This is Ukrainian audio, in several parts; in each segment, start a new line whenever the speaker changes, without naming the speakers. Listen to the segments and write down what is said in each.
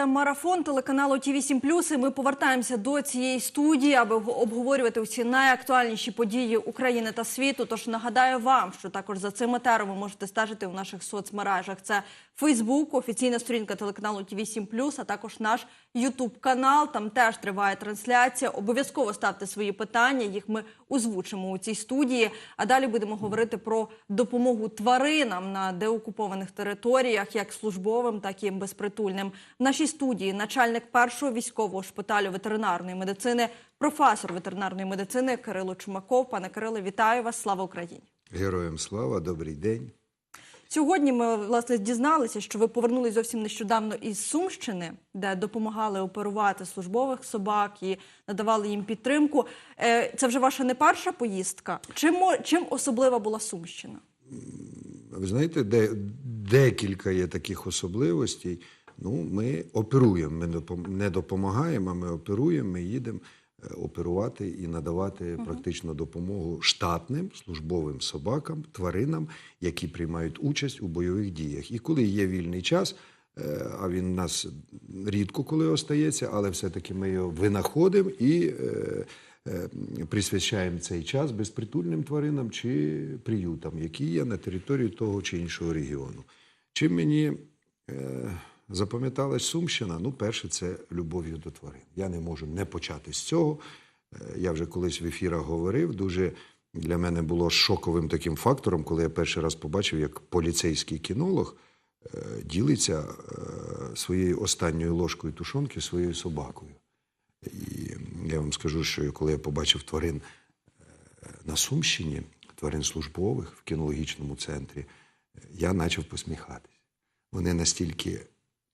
Це марафон телеканалу ті 8 І Ми повертаємося до цієї студії, аби обговорювати усі найактуальніші події України та світу. Тож нагадаю вам, що також за цим етером ви можете стежити у наших соцмережах. Це Фейсбук, офіційна сторінка телеканалу ті 8 а також наш Ютуб канал. Там теж триває трансляція. Обов'язково ставте свої питання. Їх ми озвучимо у цій студії. А далі будемо говорити про допомогу тваринам на деокупованих територіях, як службовим, так і безпритульним. В нашій студії начальник першого військового шпиталю ветеринарної медицини, професор ветеринарної медицини Кирило Чумаков. Пане Кириле, вітаю вас! Слава Україні!
Героям слава, добрий день.
Сьогодні ми власне дізналися, що ви повернулись зовсім нещодавно із Сумщини, де допомагали оперувати службових собак і надавали їм підтримку. Е, Це вже ваша не перша поїздка. Чим чим особлива була Сумщина?
Ви знаєте, де, декілька є таких особливостей. Ну, ми оперуємо, ми не допомагаємо, ми оперуємо, ми їдемо оперувати і надавати практично допомогу штатним службовим собакам, тваринам, які приймають участь у бойових діях. І коли є вільний час, е, а він у нас рідко коли остається, але все-таки ми його винаходимо і е, е, присвячаємо цей час безпритульним тваринам чи приютам, які є на території того чи іншого регіону. Чим мені е, запам'яталась Сумщина? Ну, перше, це любов'ю до тварин. Я не можу не почати з цього. Е, Я вже колись в ефірах говорив. Дуже для мене було шоковим таким фактором, коли я перший раз побачив, як поліцейський кінолог е, ділиться е, своєю останньою ложкою тушонки своєю собакою. І я вам скажу, що коли я побачив тварин на Сумщині, тварин службових в кінологічному центрі, я почав посміхатись. Вони настільки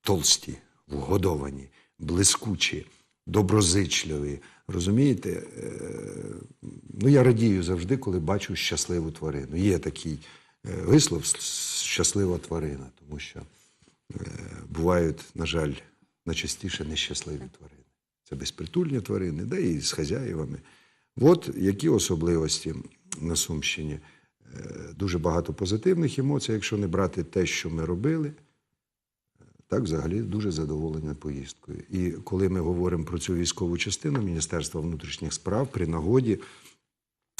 толсті, вгодовані, блискучі, доброзичливі. Розумієте? Е, Ну, я радію завжди, коли бачу щасливу тварину. Є такий е, вислов щаслива тварина, тому що е, бувають, на жаль, найчастіше нещасливі тварини. Це безпритульні тварини, да і з хазяївами. От які особливості на Сумщині. Дуже багато позитивних емоцій, якщо не брати те, що ми робили. Так, взагалі дуже задоволений поїздкою. І коли ми говоримо про цю військову частину Міністерства внутрішніх справ, при нагоді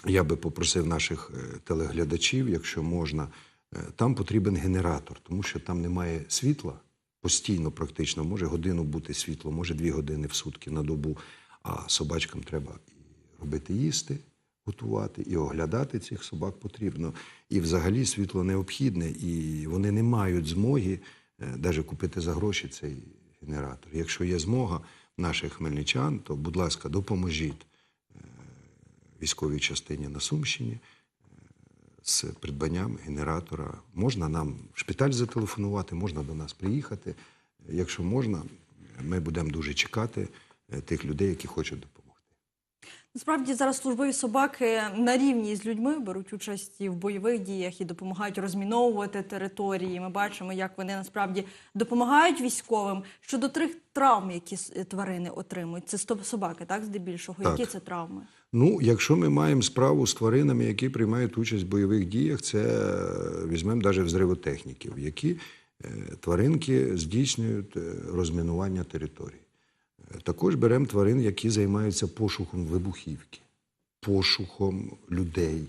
я би попросив наших е, телеглядачів, якщо можна, е, там потрібен генератор, тому що там немає світла постійно, практично. Може годину бути світло, може дві години в сутки на добу. А собачкам треба і робити їсти, готувати, і оглядати цих собак потрібно. І взагалі світло необхідне, і вони не мають змоги навіть купити за гроші цей генератор. Якщо є змога наших хмельничан, то, будь ласка, допоможіть військовій частині на Сумщині е, з придбанням генератора. Можна нам в шпиталь зателефонувати, можна до нас приїхати. Якщо можна, ми будемо дуже чекати е, тих людей, які хочуть допомогти.
Насправді зараз службові собаки на рівні з людьми беруть участь і в бойових діях і допомагають розміновувати території. Ми бачимо, як вони насправді допомагають військовим щодо трьох травм, які тварини отримують. Це стоп собаки, так здебільшого.
Так.
Які це травми?
Ну, якщо ми маємо справу з тваринами, які приймають участь в бойових діях, це е, візьмемо навіть взривотехніків, які е, тваринки здійснюють е, розмінування територій. Також беремо тварин, які займаються пошуком вибухівки, пошуком людей,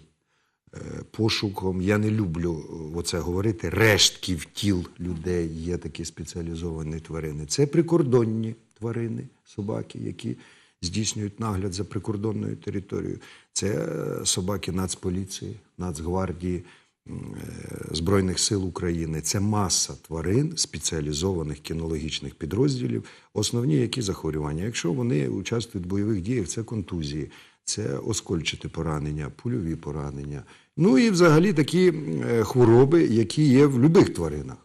е, пошуком, я не люблю е, оце говорити, рештків тіл людей. Є такі спеціалізовані тварини. Це прикордонні тварини, собаки, які здійснюють нагляд за прикордонною територією. Це е, собаки Нацполіції, Нацгвардії. Збройних сил України це маса тварин спеціалізованих кінологічних підрозділів. Основні які захворювання. Якщо вони участвують в бойових діях, це контузії, це оскольчате поранення, пульові поранення. Ну і взагалі такі е, хвороби, які є в будь-яких тваринах,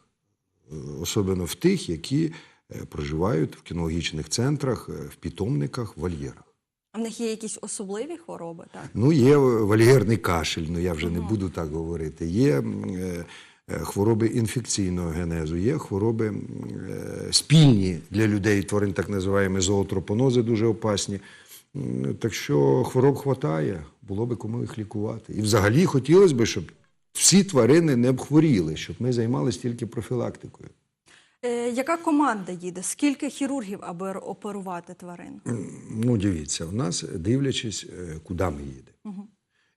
Е, особливо в тих, які е, проживають в кінологічних центрах, в питомниках, в вольєрах.
А в них є якісь особливі хвороби, так?
Ну, є вольєрний кашель, ну я вже не буду так говорити. Є е, е, хвороби інфекційного генезу, є хвороби е, спільні для людей, тварин, так називаємо зоотропонози, дуже опасні. Так що хвороб хватає, було би кому їх лікувати. І взагалі хотілося б, щоб всі тварини не б хворіли, щоб ми займалися тільки профілактикою.
Е, Яка команда їде? Скільки хірургів, аби оперувати тварин?
Ну, дивіться, у нас дивлячись, е, куди ми їдемо.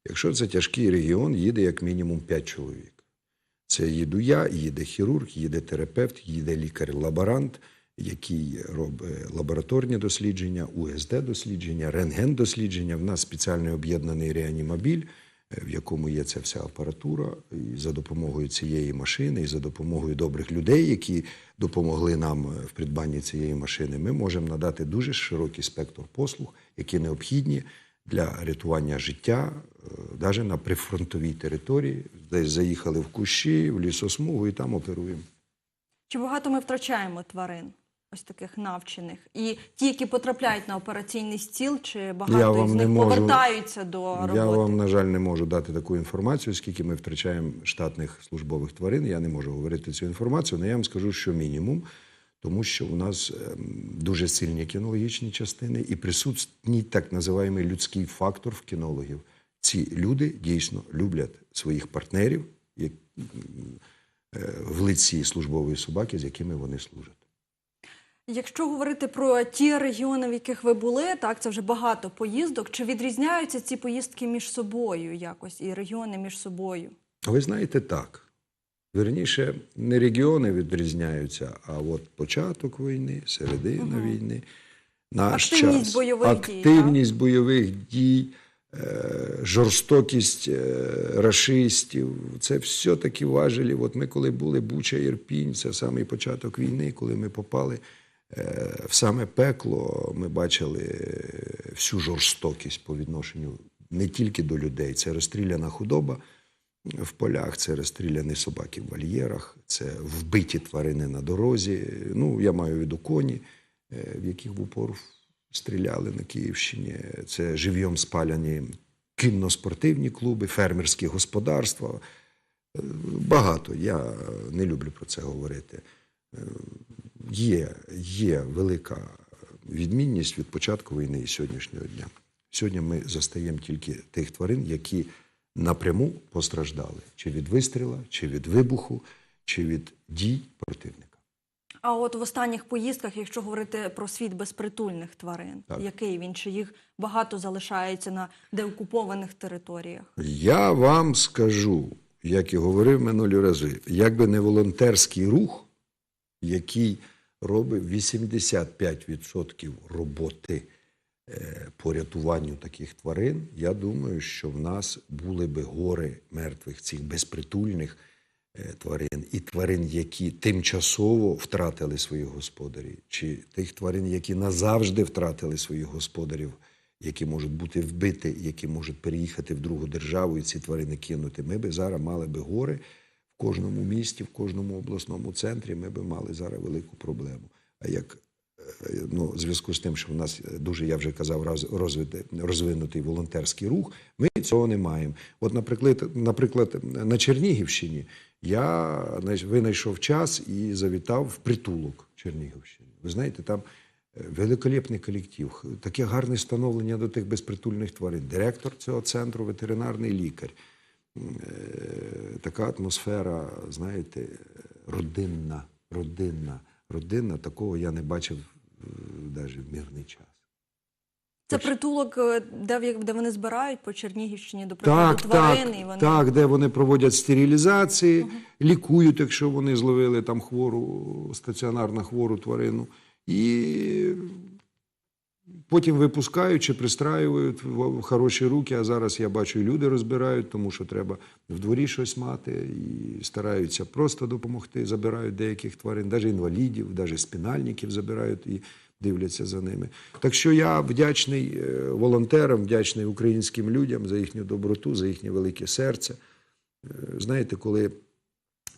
Якщо це тяжкий регіон, їде як мінімум 5 чоловік. Це їду я, їде хірург, їде терапевт, їде лікар-лаборант, який робить лабораторні дослідження, УСД-дослідження, рентген-дослідження. В нас спеціальний об'єднаний реанімобіль, е, в якому є ця вся апаратура. І за допомогою цієї машини, і за допомогою добрих людей, які допомогли нам е, в придбанні цієї машини, ми можемо надати дуже широкий спектр послуг, які необхідні для рятування життя, навіть на прифронтовій території, десь заїхали в кущі, в лісосмугу і там оперуємо.
Чи багато ми втрачаємо тварин, ось таких навчених? І ті, які потрапляють на операційний стіл, чи багато
не
них
можу-
повертаються до роботи?
Я вам, на жаль, не можу дати таку інформацію, скільки ми втрачаємо штатних службових тварин. Я не можу говорити цю інформацію, але я вам скажу, що мінімум, тому що у нас ем, дуже сильні кінологічні частини і присутній так називаємо людський фактор в кінологів. Ці люди дійсно люблять своїх партнерів як, е, в лиці службової собаки, з якими вони служать.
Якщо говорити про ті регіони, в яких ви були, так це вже багато поїздок. Чи відрізняються ці поїздки між собою якось і регіони між собою?
Ви знаєте, так. Верніше, не регіони відрізняються, а от початок війни, середина війни, наш
Активність
час,
бойових дій,
бойових дій, е, жорстокість е, рашистів. Це все такі важелі. От ми коли були Буча Ірпінь, це самий початок війни, коли ми попали в саме пекло, ми бачили е, всю жорстокість по відношенню не тільки до людей, це розстріляна худоба в полях, це розстріляні собаки в вольєрах, це вбиті тварини на дорозі. Ну, я маю в виду коні, е, в яких в упор стріляли на Київщині. Це живьом спаляні кінно-спортивні клуби, фермерські господарства. Е, Багато. Я не люблю про це говорити. Є, є велика відмінність від початку війни і сьогоднішнього дня. Сьогодні ми застаємо тільки тих тварин, які напряму постраждали чи від вистріла, чи від вибуху, чи від дій противника.
А от в останніх поїздках, якщо говорити про світ безпритульних тварин,
Так.
який він чи їх багато залишається на деокупованих територіях?
Я вам скажу, як і говорив минулі рази, якби не волонтерський рух, який робить 85% роботи е, по рятуванню таких тварин, я думаю, що в нас були би гори мертвих цих безпритульних е, тварин і тварин, які тимчасово втратили своїх господарів, чи тих тварин, які назавжди втратили своїх господарів, які можуть бути вбиті, які можуть переїхати в другу державу і ці тварини кинути. Ми би зараз мали би гори кожному місті, в кожному обласному центрі. Ми би мали зараз велику проблему. А як е, ну, в зв'язку з тим, що в нас дуже, я вже казав, розвинутий волонтерський рух, ми цього не маємо. От, наприклад, наприклад, на Чернігівщині я винайшов час і завітав в притулок Чернігівщини. Ви знаєте, там е, великолепний колектив, таке гарне становлення до тих безпритульних тварин. Директор цього центру, ветеринарний лікар. Е, Така атмосфера, знаєте, родинна, родинна, родинна. Такого я не бачив навіть в мирний час.
Це притулок, е, де, де вони збирають по Чернігівщині, до прикладу,
Так,
тварин,
так,
і вони
так, де вони проводять стерилізації, лікують, якщо вони зловили там хвору, стаціонарно хвору тварину. І потім випускають чи пристраюють в хороші руки. А зараз я бачу, люди розбирають, тому що треба в дворі щось мати, і стараються просто допомогти. Забирають деяких тварин, навіть інвалідів, навіть спінальників забирають і дивляться за ними. Так що я вдячний е, волонтерам, вдячний українським людям за їхню доброту, за їхнє велике серце. Е, Знаєте, коли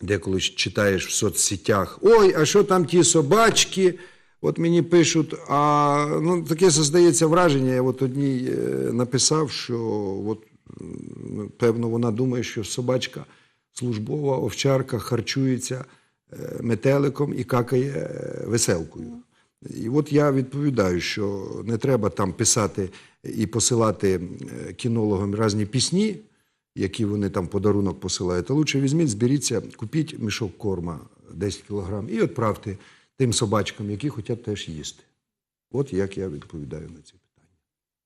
деколи читаєш в соцсетях, ой, а що там ті собачки? От мені пишуть, а ну таке здається враження. Я от одній е, написав, що от, певно вона думає, що собачка службова овчарка харчується е, метеликом і какає е, веселкою. І от я відповідаю, що не треба там писати і посилати кінологам різні пісні, які вони там подарунок посилають. А лучше візьміть, зберіться, купіть мішок корма 10 кілограм, і відправте тим собачкам, які хочуть теж їсти. От як я відповідаю на ці питання.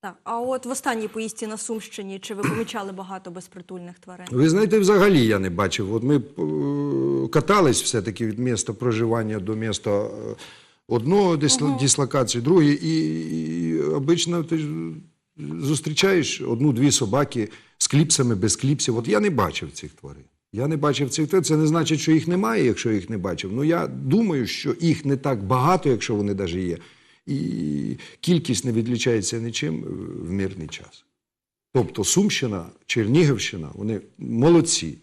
Так, а от в останній поїздці на Сумщині чи ви помічали багато безпритульних тварин?
Ви знаєте, взагалі я не бачив. От ми е, катались все-таки від міста проживання до міста е, одного дисло- дислокації, другої, і, і обично ти ж зустрічаєш одну-дві собаки з кліпсами, без кліпсів. От я не бачив цих тварин. Я не бачив цих тварин. Це не значить, що їх немає, якщо їх не бачив. Ну я думаю, що їх не так багато, якщо вони навіть є. І кількість не відлічається нічим е, в мирний час. Тобто Сумщина, Чернігівщина, вони молодці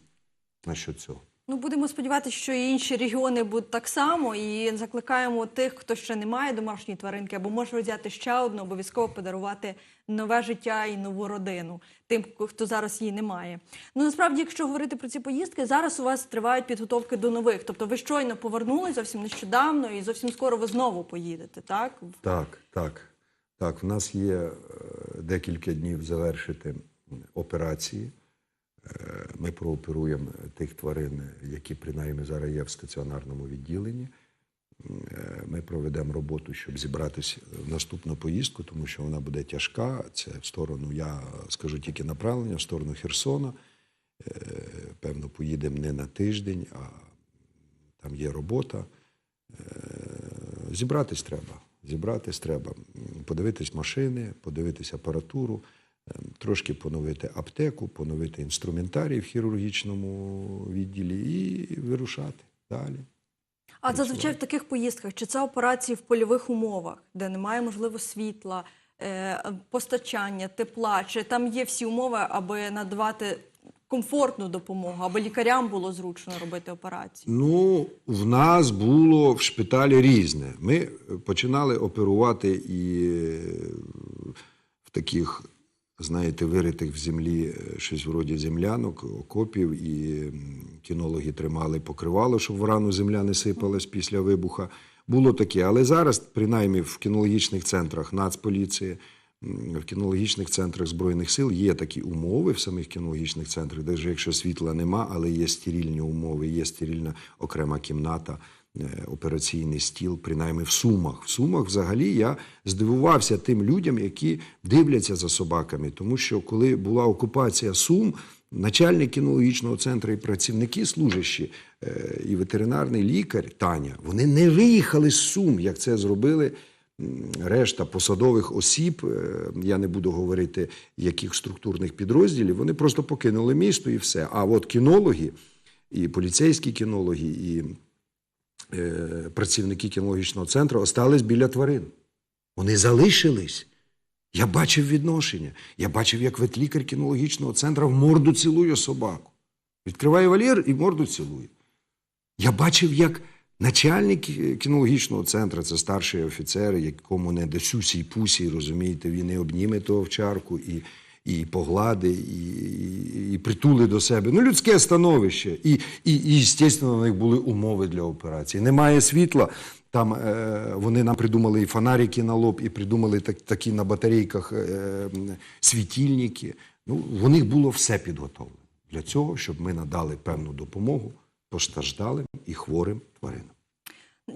насчет цього.
Ну, будемо сподіватися, що і інші регіони будуть так само, і закликаємо тих, хто ще не має домашньої тваринки, або може взяти ще одну, обов'язково подарувати нове життя і нову родину тим, хто зараз її не має. Ну насправді, якщо говорити про ці поїздки, зараз у вас тривають підготовки до нових. Тобто ви щойно повернулись зовсім нещодавно, і зовсім скоро ви знову поїдете, так?
Так, так. Так, в нас є е, декілька днів завершити операції. Е, Ми прооперуємо тих тварин, які принаймні зараз є в стаціонарному відділенні. Е, Ми проведемо роботу, щоб зібратися в наступну поїздку, тому що вона буде тяжка. Це в сторону, я скажу тільки направлення, в сторону Херсона. Е, Певно, поїдемо не на тиждень, а там є робота. Зібратись треба. Зібратись треба. Подивитись машини, подивитись апаратуру, трошки поновити аптеку, поновити інструментарій в хірургічному відділі і вирушати далі.
А зазвичай в таких поїздках чи це операції в польових умовах, де немає можливо світла, е, постачання, тепла, чи там є всі умови, аби надавати комфортну допомогу, аби лікарям було зручно робити операції?
Ну, в нас було в шпиталі різне. Ми починали оперувати і в таких, знаєте, виритих в землі е, щось вроді землянок, окопів, і кінологи тримали покривало, щоб в рану земля не сипалась після вибуха. Було таке. Але зараз, принаймні, в кінологічних центрах Нацполіції, в кінологічних центрах Збройних сил є такі умови в самих кінологічних центрах, навіть якщо світла нема, але є стерильні умови, є стерильна окрема кімната, операційний стіл, принаймні в Сумах. В Сумах взагалі я здивувався тим людям, які дивляться за собаками, тому що коли була окупація Сум, начальник кінологічного центру і працівники служащі, е, і ветеринарний лікар Таня, вони не виїхали з Сум, як це зробили решта посадових осіб, е, я не буду говорити, яких структурних підрозділів, вони просто покинули місто і все. А от кінологи, і поліцейські кінологи, і е, працівники кінологічного центру остались біля тварин. Вони залишились. Я бачив відношення. Я бачив, як ветлікар кінологічного центру в морду цілує собаку. Відкриває вольєр і морду цілує. Я бачив, як начальник е, кінологічного центру, це старший офіцер, якому не до сюсі й пусі, розумієте, він і обніме того овчарку, і, і поглади, і, і, і притули до себе. Ну, людське становище. І, і, і, звісно, у них були умови для операції. Немає світла. Там е, вони нам придумали і фонарики на лоб, і придумали так, такі на батарейках е, світильники. Ну, в них було все підготовлено для цього, щоб ми надали певну допомогу постраждалим і хворим тваринам.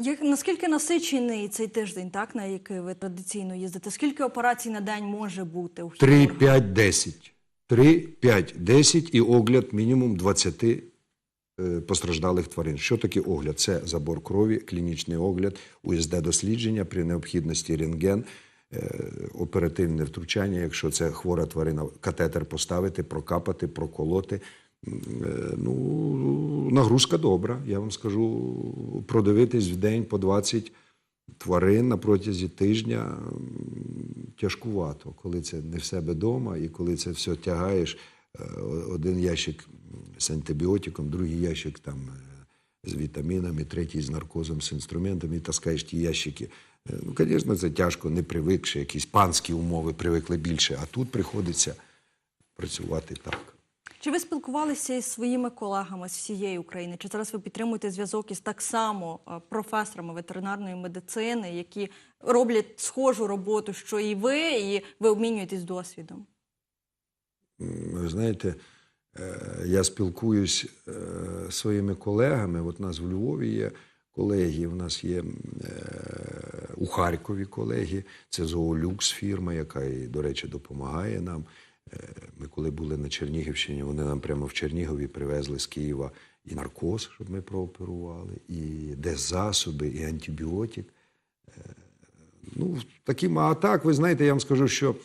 Як наскільки насичений цей тиждень, так на який ви традиційно їздите? Скільки операцій на день може бути у
3,
хірурга?
5, 10. 3, 5, 10 і огляд мінімум 20 е, постраждалих тварин. Що таке огляд? Це забор крові, клінічний огляд, УСД-дослідження, при необхідності рентген, е, оперативне втручання, якщо це хвора тварина, катетер поставити, прокапати, проколоти. Е, Ну, нагрузка добра, я вам скажу, продивитись в день по 20 тварин на протязі тижня тяжкувато, коли це не в себе вдома, і коли це все тягаєш. е, Один ящик з антибіотиком, другий ящик там е, з вітамінами, третій з наркозом, з інструментами, і таскаєш ті ящики. Ну, звісно, це тяжко, не привикши, якісь панські умови привикли більше, а тут приходиться працювати так.
Чи ви спілкувалися із своїми колегами з всієї України? Чи зараз ви підтримуєте зв'язок із так само е, професорами ветеринарної медицини, які роблять схожу роботу, що і ви, і ви обмінюєтесь досвідом?
Ви знаєте, Е, Я спілкуюсь е, зі своїми колегами. От у нас в Львові є колеги, у нас є е, у Харкові колеги. Це Зоолюкс фірма, яка, до речі, допомагає нам. Е, Ми коли були на Чернігівщині, вони нам прямо в Чернігові привезли з Києва і наркоз, щоб ми прооперували, і деззасоби, і антибіотик. Ну, таким, а так, ви знаєте, я вам скажу, що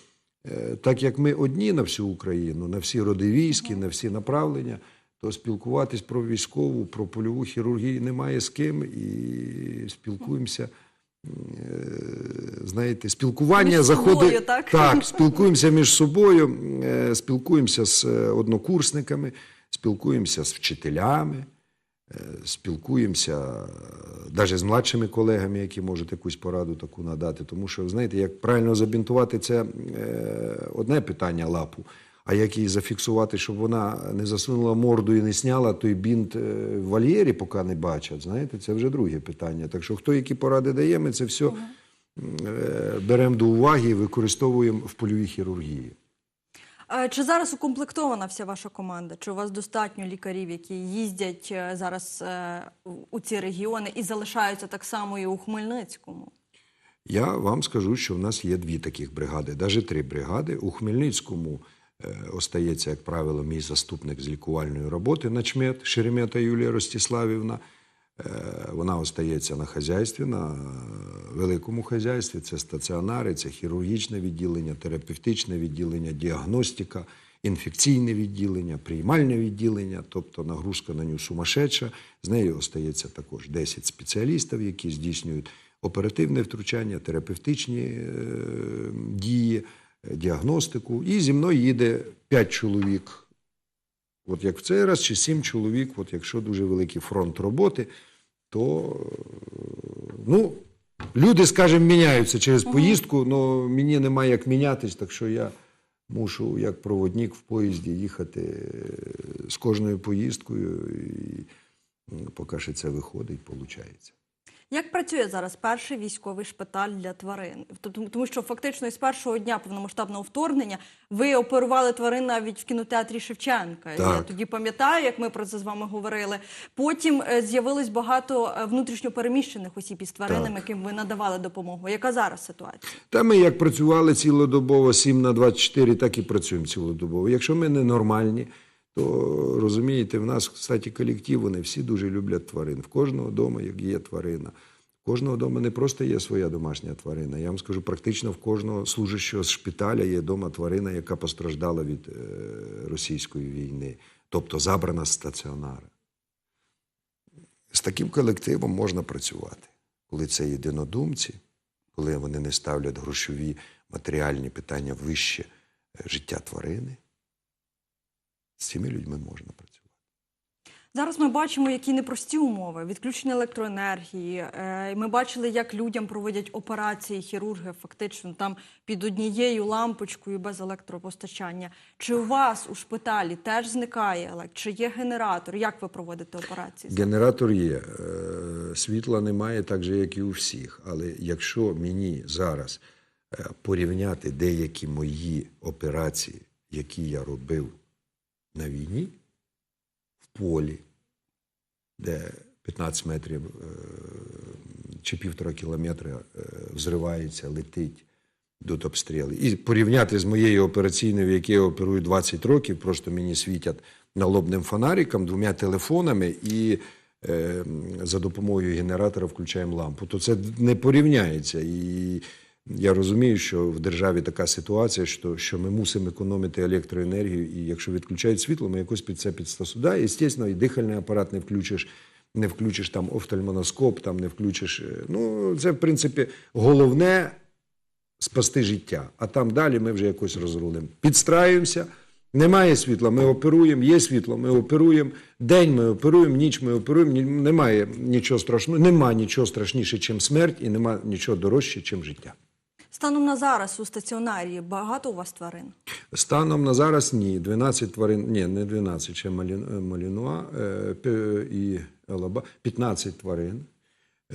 е, так як ми одні на всю Україну, на всі роди військи, на всі направлення, то спілкуватись про військову, про польову хірургію немає з ким і спілкуємося. Знаєте, спілкування
Між собою,
заходить
так?
так, спілкуємося між собою, е, спілкуємося з е, однокурсниками, спілкуємося з вчителями, е, спілкуємося навіть з младшими колегами, які можуть якусь пораду таку надати. Тому що, знаєте, як правильно забінтувати це одне питання лапу, а як її зафіксувати, щоб вона не засунула морду і не сняла той бінт в вольєрі, поки не бачать. Знаєте, це вже друге питання. Так що хто які поради дає, ми це все беремо до уваги і використовуємо в польовій хірургії.
Е, Чи зараз укомплектована вся ваша команда? Чи у вас достатньо лікарів, які їздять е, зараз е, у ці регіони і залишаються так само і у Хмельницькому?
Я вам скажу, що в нас є дві таких бригади, навіть три бригади. У Хмельницькому е, остається, як правило, мій заступник з лікувальної роботи начмет Шеремета Юлія Ростиславівна. Е, Вона остається на хазяйстві, на е, великому хазяйстві. Це стаціонари, це хірургічне відділення, терапевтичне відділення, діагностика, інфекційне відділення, приймальне відділення, тобто нагрузка на нього сумасшедша. З нею остається також 10 спеціалістів, які здійснюють оперативне втручання, терапевтичні е, дії, діагностику. І зі мною їде 5 чоловік От як в цей раз, чи сім чоловік, от якщо дуже великий фронт роботи, то е, ну, люди, скажімо, міняються через поїздку, але мені немає як мінятись, так що я мушу як проводник в поїзді їхати е, з кожною поїздкою, і поки що це виходить, виходить.
Як працює зараз перший військовий шпиталь для тварин? Тому що фактично із першого дня повномасштабного вторгнення ви оперували тварин навіть в кінотеатрі Шевченка. Я тоді пам'ятаю, як ми про це з вами говорили. Потім е, з'явилось багато е, внутрішньопереміщених осіб із тваринами, яким ви надавали допомогу. Яка зараз ситуація?
Та ми як працювали цілодобово 7 на 24, так і працюємо цілодобово. Якщо ми не нормальні, то розумієте, в нас, кстати, колектив, вони всі дуже люблять тварин. В кожного як є тварина. В кожного вдома не просто є своя домашня тварина. Я вам скажу, практично в кожного служащого з шпиталя є вдома тварина, яка постраждала від е, російської війни, тобто забрана з стаціонара. З таким колективом можна працювати, коли це єдинодумці, коли вони не ставлять грошові матеріальні питання вище е, життя тварини. З цими людьми можна працювати.
Зараз ми бачимо, які непрості умови: відключення електроенергії. Е, Ми бачили, як людям проводять операції хірурги, фактично там під однією лампочкою без електропостачання. Чи у вас у шпиталі теж зникає елект? Чи є генератор? Як ви проводите операції?
Генератор є, е, світла немає так же, як і у всіх. Але якщо мені зараз е, порівняти деякі мої операції, які я робив на війні, в полі, де 15 метрів е, чи півтора кілометра е, взривається, летить йдуть обстріли. І порівняти з моєю операційною, в якій я оперую 20 років, просто мені світять налобним фонариком, двома телефонами і е, за допомогою генератора включаємо лампу. То це не порівняється. І я розумію, що в державі така ситуація, що, що ми мусимо економити електроенергію, і якщо відключають світло, ми якось під це підстосуємо. І, звісно, і дихальний апарат не включиш. Не включиш там офтальмоноскоп, там не включиш. е, Ну, це, в принципі, головне спасти життя. А там далі ми вже якось розрулимо. Підстраюємося. Немає світла, ми оперуємо, є світло, ми оперуємо. День ми оперуємо, ніч ми оперуємо. Немає нічого страшного, нема нічого страшніше, ніж смерть, і нема нічого дорожче, ніж життя.
Станом на зараз у стаціонарі багато у вас тварин?
Станом на зараз ні. 12 тварин, ні, не 12, ще е, Малінуа е, і Елаба, 15 тварин.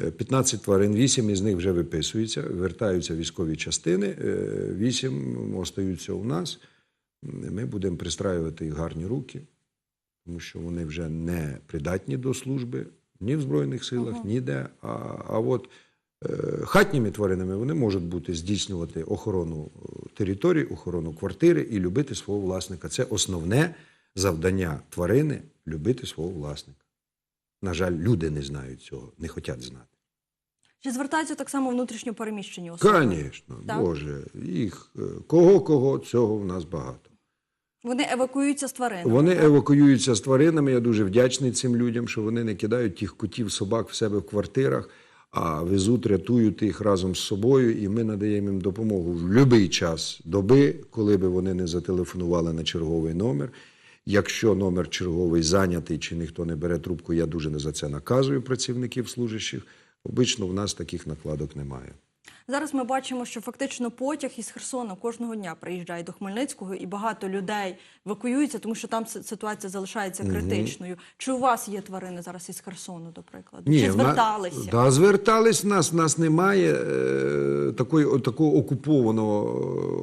Е, 15 тварин, 8 із них вже виписуються, вертаються військові частини, 8 остаються у нас. Ми будемо пристраювати їх гарні руки, тому що вони вже не придатні до служби ні в Збройних силах, ніде. А, а от е, хатніми тваринами вони можуть бути здійснювати охорону е, території, охорону квартири і любити свого власника. Це основне завдання тварини любити свого власника. На жаль, люди не знають цього, не хочуть знати.
Чи звертаються так само внутрішньо переміщені особи?
Звісно, Боже, їх е, кого кого цього в нас багато.
Вони евакуюються з тваринами.
Вони евакуюються з тваринами. Я дуже вдячний цим людям, що вони не кидають тих котів, собак в себе в квартирах, а везуть, рятують їх разом з собою, і ми надаємо їм допомогу в будь-який час доби, коли би вони не зателефонували на черговий номер. Якщо номер черговий зайнятий чи ніхто не бере трубку, я дуже не за це наказую працівників служащих. Обично в нас таких накладок немає.
Зараз ми бачимо, що фактично потяг із Херсона кожного дня приїжджає до Хмельницького, і багато людей евакуюються, тому що там ситуація залишається критичною. Чи у вас є тварини зараз із Херсону, до прикладу? Чи
в на-
зверталися?
Да, звертались нас. Нас немає е, такої, о- такого окупованого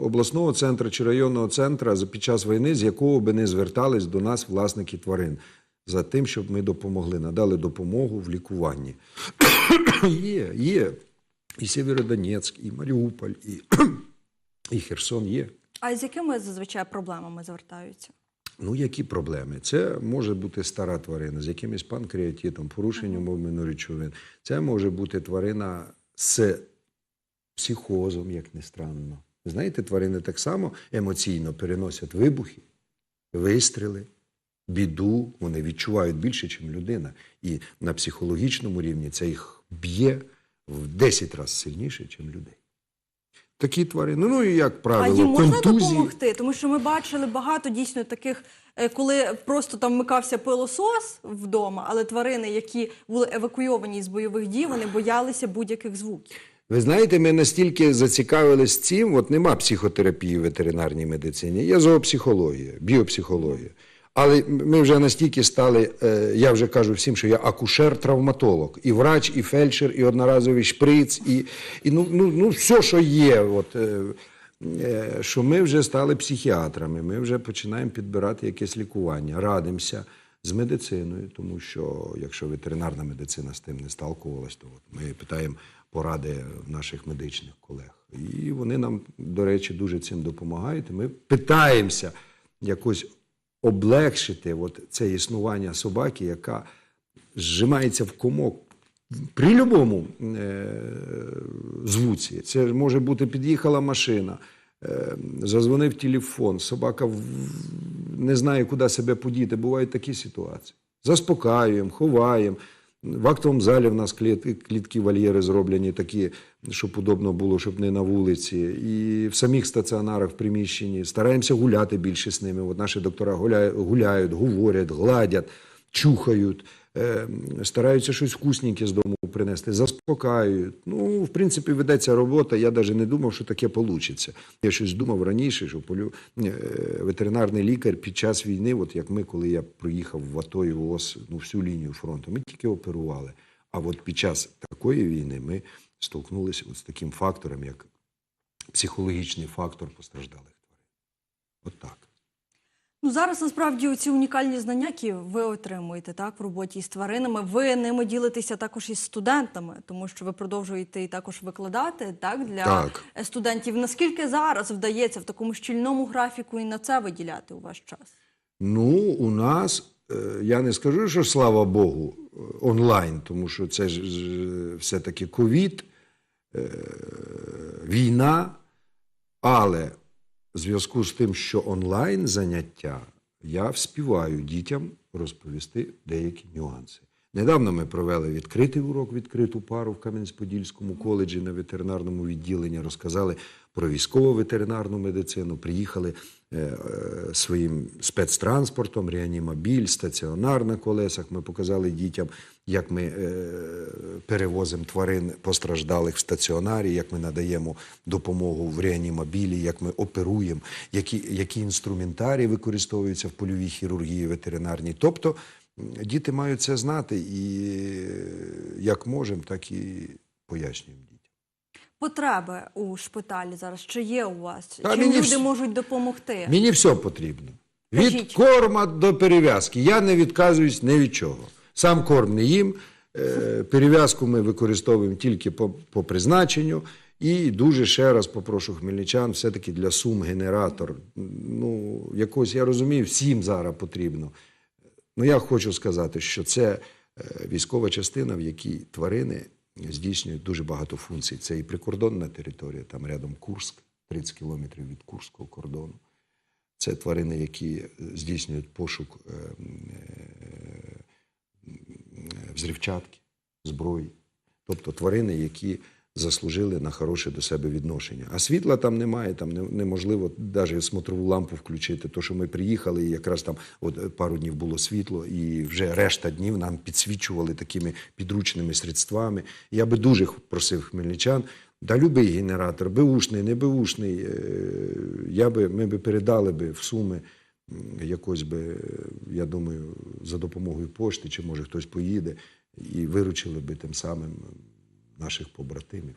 обласного центру чи районного центру під час війни, з якого би не звертались до нас власники тварин. За тим, щоб ми допомогли, надали допомогу в лікуванні. є, є. І Сєвєродонецьк, і Маріуполь, і, і Херсон є.
А з якими зазвичай проблемами звертаються?
Ну, які проблеми? Це може бути стара тварина з якимось панкреатитом, порушенням обміну речовин. Це може бути тварина з психозом, як не странно. Знаєте, тварини так само емоційно переносять вибухи, вистріли, біду. Вони відчувають більше, ніж людина. І на психологічному рівні це їх б'є в 10 разів сильніше, ніж людей. Такі тварини, ну і як правило,
а їм можна
контузії.
допомогти? Тому що ми бачили багато дійсно таких, е, коли просто там вмикався пилосос вдома, але тварини, які були евакуйовані з бойових дій, вони боялися будь-яких звуків.
Ви знаєте, ми настільки зацікавились цим, от нема психотерапії в ветеринарній медицині, є зоопсихологія, біопсихологія. Але ми вже настільки стали, е, я вже кажу всім, що я акушер-травматолог, і врач, і фельдшер, і одноразовий шприц, і, і ну, ну, ну, все, що є. От, е, е, що ми вже стали психіатрами, ми вже починаємо підбирати якесь лікування, радимося з медициною, тому що якщо ветеринарна медицина з тим не сталкувалась, то от ми питаємо поради наших медичних колег. І вони нам, до речі, дуже цим допомагають. Ми питаємося якось облегшити от це існування собаки, яка зжимається в комок при будь-якому е, звуці. Це може бути під'їхала машина, е, зазвонив телефон, собака в- не знає, куди себе подіти. Бувають такі ситуації. Заспокаюємо, ховаємо. В актовому залі в нас клітки вольєри зроблені такі, щоб удобно було, щоб не на вулиці. І в самих стаціонарах в приміщенні стараємося гуляти більше з ними. От наші доктора гуляють, гуляють говорять, гладять, чухають, е, стараються щось вкусненьке з дому принести, заспокаюють. Ну, в принципі, ведеться робота. Я навіть не думав, що таке вийде. Я щось думав раніше, що полю... е, ветеринарний лікар під час війни, от як ми, коли я проїхав в АТО і ВОЗ, ну, всю лінію фронту, ми тільки оперували. А от під час такої війни ми столкнулися от з таким фактором, як психологічний фактор постраждалих тварин. От так.
Ну зараз насправді ці унікальні знання, які ви отримуєте так в роботі з тваринами. Ви ними ділитеся також із студентами, тому що ви продовжуєте і також викладати так для
Так.
е, студентів. Наскільки зараз вдається в такому щільному графіку і на це виділяти у ваш час?
Ну, у нас, е, я не скажу, що слава Богу, е, онлайн, тому що це ж ж все-таки ковід, е, війна, але в зв'язку з тим, що онлайн заняття, я вспіваю дітям розповісти деякі нюанси. Недавно ми провели відкритий урок, відкриту пару в Кам'янець-Подільському коледжі на ветеринарному відділенні, розказали про військово ветеринарну медицину, приїхали е, е, своїм спецтранспортом, реанімобіль, стаціонар на колесах. Ми показали дітям, як ми е, перевозимо тварин постраждалих в стаціонарі, як ми надаємо допомогу в реанімобілі, як ми оперуємо, які, які інструментарії використовуються в польовій хірургії ветеринарній. Тобто діти мають це знати і е, як можемо, так і пояснюємо дітям.
Потреби у шпиталі зараз чи є у вас?
Та
Чим
мені
люди
вс-
можуть допомогти?
Мені все потрібно. Від
Кажіть.
корма до перев'язки. Я не відказуюсь ні від чого. Сам корм не їм. Е, Перев'язку ми використовуємо тільки по, по призначенню. І дуже ще раз попрошу хмельничан, все-таки для сум генератор. Ну, якось я розумію, всім зараз потрібно. Ну, я хочу сказати, що це е, військова частина, в якій тварини здійснюють дуже багато функцій. Це і прикордонна територія, там рядом Курск, 30 кілометрів від Курського кордону. Це тварини, які здійснюють пошук е, е, взривчатки, зброї. Тобто тварини, які заслужили на хороше до себе відношення. А світла там немає, там неможливо навіть смотрову лампу включити. То, що ми приїхали, і якраз там от е, пару днів було світло, і вже решта днів нам підсвічували такими підручними средствами. Я би дуже просив хмельничан. Да любий генератор, беушний, не беушний, е, я би, ми би передали би в суми якось би, е, я думаю, за допомогою пошти, чи може хтось поїде, і виручили би тим самим наших побратимів.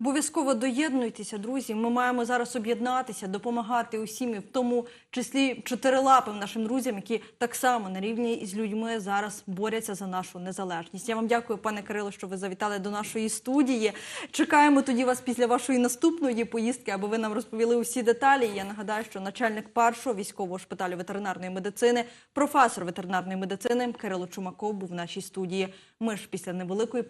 Обов'язково доєднуйтеся, друзі. Ми маємо зараз об'єднатися, допомагати усім, в тому числі чотирилапим нашим друзям, які так само на рівні із людьми зараз борються за нашу незалежність. Я вам дякую, пане Кирило, що ви завітали до нашої студії. Чекаємо тоді вас після вашої наступної поїздки, аби ви нам розповіли усі деталі. Я нагадаю, що начальник першого військового шпиталю ветеринарної медицини, професор ветеринарної медицини Кирило Чумаков був в нашій студії. Ми ж після невеликої